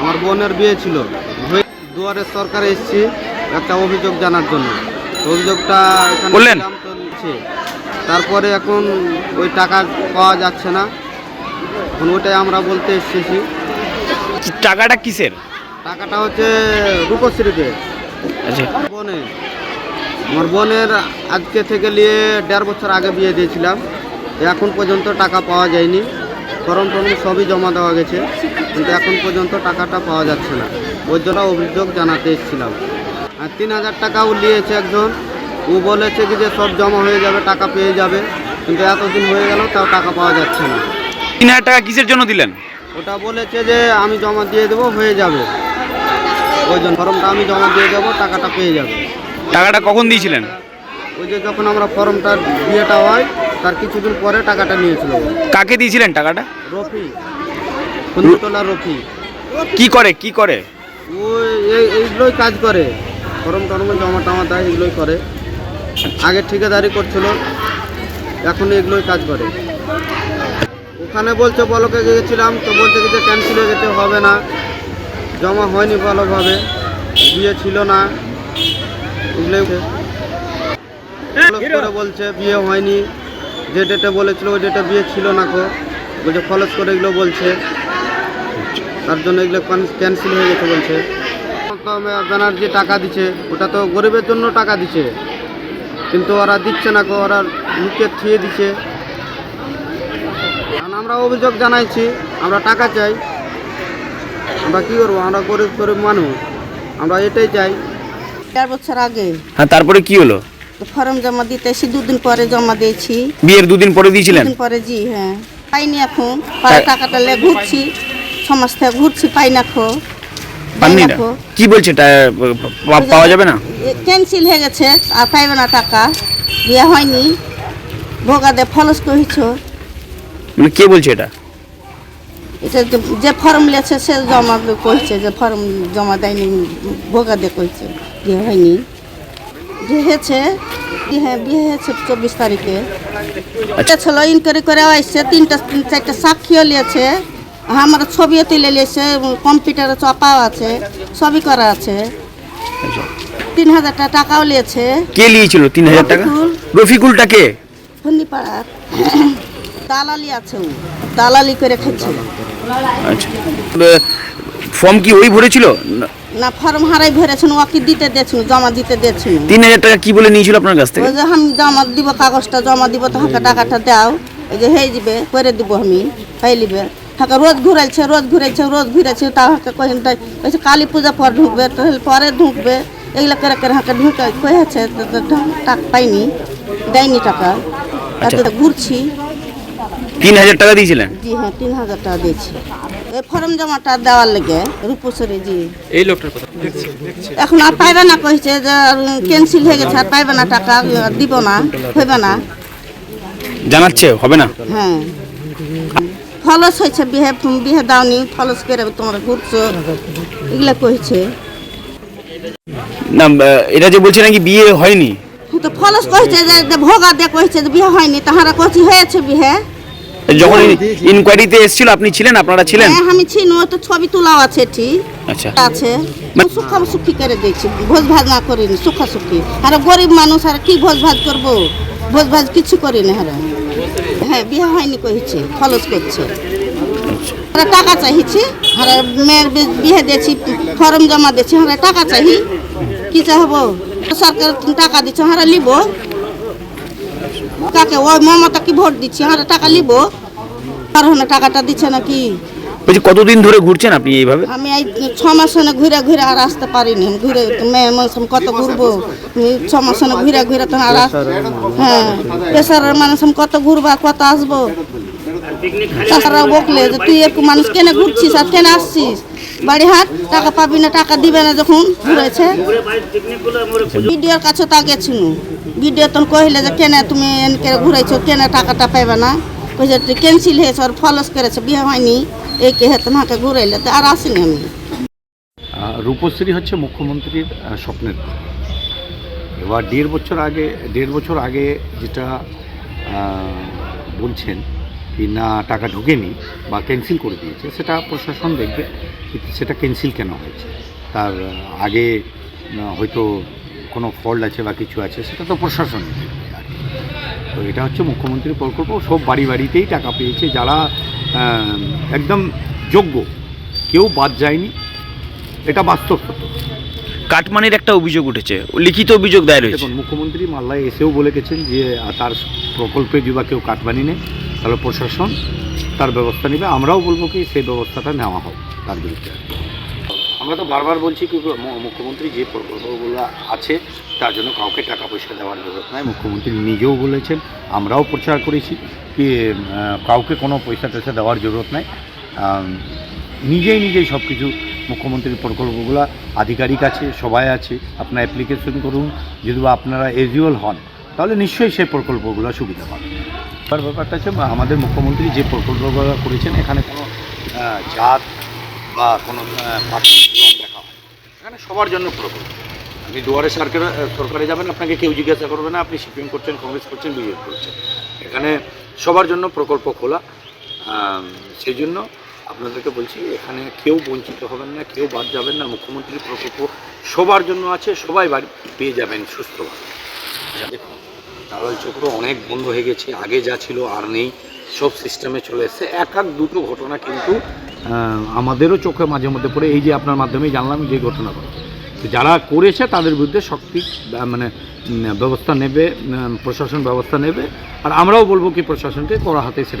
আমার বোনের বিয়ে ছিল। দুয়ারে সরকারে এসেছি একটা অভিযোগ জানার জন্য। অভিযোগটা এখানে বললেন? তারপরে এখন ওই টাকা পাওয়া যাচ্ছে না। এখন ওইটাই আমরা বলতে এসেছি। টাকাটা কিসের? টাকাটা হচ্ছে রূপশ্রীতে আচ্ছা। বোনের। আমার বোনের আজকে থেকে নিয়ে দেড় বছর আগে বিয়ে দিয়েছিলাম। এখন পর্যন্ত টাকা পাওয়া যায়নি। ফর্ম টর্ম সবই জমা দেওয়া গেছে কিন্তু এখন পর্যন্ত টাকাটা পাওয়া যাচ্ছে না। ওই জন্য অভিযোগ জানাতে এসেছিলাম। আর তিন হাজার টাকাও নিয়েছে একজন। ও বলেছে কি যে সব জমা হয়ে যাবে টাকা পেয়ে যাবে। কিন্তু এতদিন হয়ে গেল তাও টাকা পাওয়া যাচ্ছে না। তিন হাজার টাকা কিসের জন্য দিলেন? ওটা বলেছে যে আমি জমা দিয়ে দেবো হয়ে যাবে। ওই জন্য ফর্মটা আমি জমা দিয়ে দেবো টাকাটা পেয়ে যাবে। টাকাটা কখন দিয়েছিলেন? ওই যে যখন আমরা ফর্মটা বিয়েটা হয় তার কিছুদিন পরে টাকাটা নিয়েছিল। কাকে দিয়েছিলেন টাকাটা? রফি। কুন্দতলা রফি। কি করে কি করে? ও এই এইগুলোই কাজ করে। ফর্ম টর্ম জমা টমা দেয় এগুলোই করে। আগে ঠিকাদারি করছিল এখন এগুলোই কাজ করে। ওখানে বলছে বলকে গিয়েছিলাম তো বলছে যে ক্যান্সেল হয়ে গেছে হবে না। জমা হয়নি ভালোভাবে বিয়ে ছিল না। এগুলোই বলছে বিয়ে হয়নি। যে ডেটে বলেছিল ওই ডেটে বিয়ে ছিল না কো বলছে ফলস করে এগুলো বলছে। তার জন্য এগুলো ক্যান্সেল হয়ে গেছে বলছে। ব্যানার্জি টাকা দিচ্ছে ওটা তো গরিবের জন্য টাকা দিচ্ছে কিন্তু ওরা দিচ্ছে না কো ওরা মুখে থিয়ে দিচ্ছে কারণ আমরা অভিযোগ জানাইছি আমরা টাকা চাই। আমরা কী করব? আমরা গরিব গরিব মানুষ। আমরা এটাই চাই। চার বছর আগে। হ্যাঁ তারপরে কি হলো? ফর্ম জমা দিতে এসে দুদিন পরে জমা দিয়েছি। বিয়ের দুদিন পরে দিয়েছিলেন? দুদিন পরে জি হ্যাঁ। পাইনি এখন। পরে টাকাটা লে ঘুরছি। সমাজ থেকে ঘুরছি পাই না খো। পাননি না কি বলছে? টা- পা- পাওয়া যাবে না? ক্যান্সেল হয়ে গেছে আর পাইবে না টাকা। বিয়ে হয়নি। ভোগা দে ফলস কহিছ মানে কে বলছে এটা? এটা যে- যে ফর্ম লেছে সে জমা কইছে যে ফর্ম জমা দেয়নি ভোগা দে কইছে বিয়ে হয়নি। বিয়ে হয়েছে হ্যাঁ, বিয়ে হয়েছে চব্বিশ তারিখে। এটা ছিল ইনকোয়ারি করে আসছে তিনটা তিন চারটা সাক্ষীও নিয়েছে আমার ছবিও তুলে নিয়েছে কম্পিউটারে চাপাও আছে সবই করা আছে। তিন হাজার টাকাও নিয়েছে। কে নিয়েছিল তিন হাজার টাকা? রফিকুলটা কে? ফন্দিপাড়ার। দালালি আছে দালালি করে খাচ্ছে। আচ্ছা। ফর্ম কি ওই ভরেছিল না, ফর্ম হারাই ভরেছেন ওকে দিতে দিয়েছিল জমা দিতে দিয়েছিল তিন হাজার টাকা কি বলে নিয়েছিল আপনার কাছ থেকে? ওই যে আমি জমা দিব কাগজটা জমা দিব তো হাঁকা টাকাটা দাও। এই যে হয়ে যাবে করে দিব আমি হয়ে নিবে হাঁকা রোজ ঘুরাইছে রোজ ঘুরাইছে রোজ ঘুরেছে তা হাঁকা কহিন তাই কইছে কালী পূজা পর ঢুকবে তো পরে ঢুকবে এগুলো করে করে হাঁকা ঢুকে কয়েছে টাকা পাইনি দেয়নি টাকা। তাতে ঘুরছি। তিন হাজার টাকা দিয়েছিলেন? জি হ্যাঁ তিন হাজার টাকা দিয়েছি। ফর্ম জমাটা দেওয়ার লেগে রূপসরে জি। এই লোকটার কথা। এখন আর পাইবে না কইছে যে ক্যান্সেল হয়ে গেছে আর পাইবে না টাকা দিব না হইবে না। জানাচ্ছে হবে না? হ্যাঁ। ফলস হয়েছে বিহে বিহে দাওনি ফলস করে তোমরা ঘুরছো এগুলা কইছে। না এটা যে বলছে নাকি বিয়ে হয়নি? তো ফলস কইছে যে যে ভোগা দিয়ে কইছে যে বিয়ে হয়নি তাহারা কইছি হয়েছে বিহে। যখন ইনকোয়ারিতে এসেছিল আপনি ছিলেন? আপনারা ছিলেন? হ্যাঁ আমি চিনু তো ছবি তোলাও আছে এটি। আচ্ছা। আছে। সুখা সুখি করে দিয়েছি ভোজ ভাত না করিনি সুখা সুখি আর গরিব মানুষ আর কি ভোজ ভাত করব? ভোজ ভাত কিছু করিনি হারা হ্যাঁ বিয়ে হয়নি কইছে ফলস করছে। আচ্ছা। টাকা চাইছি আর মেয়ের বিয়ে দিয়েছি ফর্ম জমা দিয়েছি আমরা টাকা চাই কি চাহবো সরকার টাকা দিচ্ছে আমরা লিব। কাকে? ওই মমতা কি ভোট দিচ্ছি? আমরা টাকা লিব আর হলে টাকাটা দিচ্ছে নাকি? বলছি কতদিন ধরে ঘুরছেন আপনি এইভাবে? আমি এই ছ মাস হলে ঘুরে ঘুরে আর আসতে পারিনি। ঘুরে মেয়ের মানুষ কত ঘুরবো? ছ মাস হলে ঘুরে ঘুরে তো আর হ্যাঁ পেশারের মানুষ কত ঘুরবো আর কত আসব? তারা বকলে যে তুই একটু মানুষ কেনে ঘুরছিস আর কেনে আসছিস? বাড়ি হাট, টাকা পাবি না, টাকা দিবে না যখন ঘুরেছে। বিডিওর কাছে তা গেছিল বিডিও তখন কহিলে যে, কেনে তুমি এনকে ঘুরাইছো, কেনে টাকাটা পাইবে না? কইছে, তুই ক্যান্সেল হয়েছে আর ফলস করেছে, বিয়ে হয়নি। এই কে তোমাকে ঘুরাইলে তো আর আসিনি আমি। রূপশ্রী হচ্ছে মুখ্যমন্ত্রীর স্বপ্নের এবার দেড় বছর আগে, দেড় বছর আগে যেটা বলছেন কি না টাকা ঢোকেনি বা ক্যান্সেল করে দিয়েছে সেটা প্রশাসন দেখবে সেটা ক্যান্সেল কেন হয়েছে। তার আগে হয়তো কোনো ফল্ট আছে বা কিছু আছে সেটা তো প্রশাসন দেখবে আর কি। তো এটা হচ্ছে মুখ্যমন্ত্রীর প্রকল্প সব বাড়ি বাড়িতেই টাকা পেয়েছে যারা একদম যোগ্য কেউ বাদ যায়নি এটা বাস্তব সত্য। কাটমানির একটা অভিযোগ উঠেছে লিখিত অভিযোগ দায়ের হয়েছে। মুখ্যমন্ত্রী মাল্লায় এসেও বলে গেছেন যে তার প্রকল্পে যদি বা কেউ কাটবানি নেই তাহলে প্রশাসন, তার ব্যবস্থা নেবে। আমরাও বলব কি সেই ব্যবস্থাটা নেওয়া হোক তার বিরুদ্ধে। আমরা তো বারবার বলছি কি মুখ্যমন্ত্রী যে প্রকল্পগুলো আছে, তার জন্য কাউকে টাকা পয়সা দেওয়ার জরুরত নাই। মুখ্যমন্ত্রী নিজেও বলেছেন, আমরাও প্রচার করেছি কি কাউকে কোনো পয়সা টয়সা দেওয়ার জরুরত নাই। নিজেই নিজেই সব কিছু মুখ্যমন্ত্রীর প্রকল্পগুলো আধিকারিক আছে, সবাই আছে, আপনার অ্যাপ্লিকেশন করুন। যদি আপনারা এজিওল হন, তাহলে নিশ্চয়ই সেই প্রকল্পগুলো সুবিধা পাবেন। তার ব্যাপারটা হচ্ছে আমাদের মুখ্যমন্ত্রী যে প্রকল্পগুলো করেছেন, এখানে কোনো জাত বা কোনো দেখা হয় এখানে সবার জন্য প্রকল্প। আপনি দুয়ারে সরকারে সরকারে যাবেন, আপনাকে কেউ জিজ্ঞাসা করবে না, আপনি সিপিএম করছেন, কংগ্রেস করছেন, বিজেপি করছেন। এখানে সবার জন্য প্রকল্প খোলা। সেই জন্য আপনাদেরকে বলছি, এখানে কেউ বঞ্চিত হবেন না, কেউ বাদ যাবেন না, মুখ্যমন্ত্রীর প্রকল্প সবার জন্য আছে, সবাই বাড়ি পেয়ে যাবেন সুস্থভাবে। দেখুন দালাল চক্র অনেক বন্ধ হয়ে গেছে, আগে যা ছিল আর নেই, সব সিস্টেমে চলে এসছে। এক এক দুটো ঘটনা কিন্তু আমাদেরও চোখে মাঝে মধ্যে পড়ে। এই যে আপনার মাধ্যমেই জানলাম যে ঘটনা যারা করেছে তাদের বিরুদ্ধে শক্তি মানে ব্যবস্থা নেবে প্রশাসন ব্যবস্থা নেবে। আর আমরাও বলব কি প্রশাসনকে করা হাতে